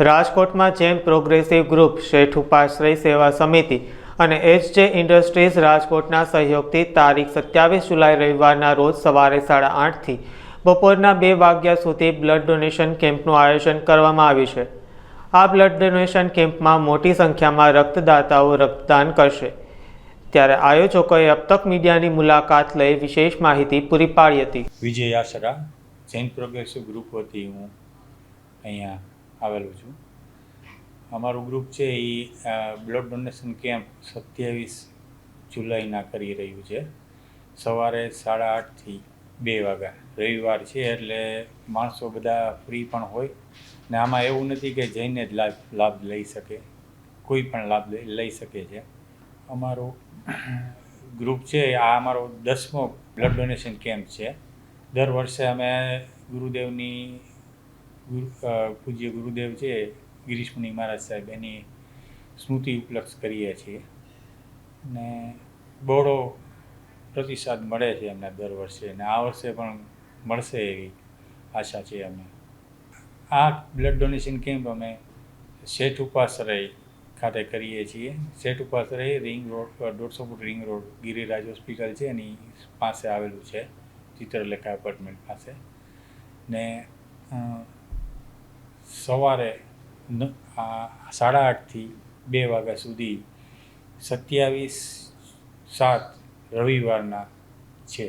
રાજકોટમાં જેમ progressive group શેઠ ઉપાશ્રય સેવા સમિતિ અને એચજે ઇન્ડસ્ટ્રીઝ રાજકોટના સહયોગથી તારીખ સત્યાવીસ જુલાઈ રવિવારના રોજ સવારે સાડા આઠથી બપોરના બે વાગ્યા સુધી બ્લડ ડોનેશન કેમ્પનું આયોજન કરવામાં આવ્યું છે. આ બ્લડ ડોનેશન કેમ્પમાં મોટી સંખ્યામાં રક્તદાતાઓ રક્તદાન કરશે. ત્યારે આયોજકોએ અબ તક મીડિયાની મુલાકાત લઈ વિશેષ માહિતી પૂરી પાડી હતી. વિજય આશરા જૈન પ્રોગ્રેસિવ ગ્રુપ વતી હું અહીંયા આવેલું છું. અમારું ગ્રુપ છે એ બ્લડ ડોનેશન કેમ્પ સત્યાવીસ જુલાઈના કરી રહ્યું છે. સવારે સાડા આઠથી બે વાગ્યા. રવિવાર છે એટલે માણસો બધા ફ્રી પણ હોય ને આમાં એવું નથી કે જઈને જ લાભ લાભ લઈ શકે. કોઈ પણ લાભ લઈ શકે છે. અમારો ગ્રુપ છે, આ અમારો દસમો બ્લડ ડોનેશન કેમ્પ છે. દર વર્ષે અમે ગુરુદેવની ગુરુ પૂજ્ય ગુરુદેવ છે ગિરીશમુનિ મહારાજ સાહેબ એની સ્મૃતિ ઉપલક્ષ કરીએ છીએ. ને બહોળો પ્રતિસાદ મળે છે એમને દર વર્ષે અને આ વર્ષે પણ મળશે એવી આશા છે અમને. આ બ્લડ ડોનેશન કેમ્પ અમે શેઠ ઉપાશ્રય ખાતે કરીએ છીએ. શેઠ ઉપાશ્રય રિંગ રોડ દોઢસો foot ring road Giriraj hospital છે, એની પાસે આવેલું છે, ચિત્રલેખા એપાર્ટમેન્ટ પાસે. ને સવારે સાડા આઠથી બે વાગ્યા સુધી સત્યાવીસ સાત રવિવારના છે.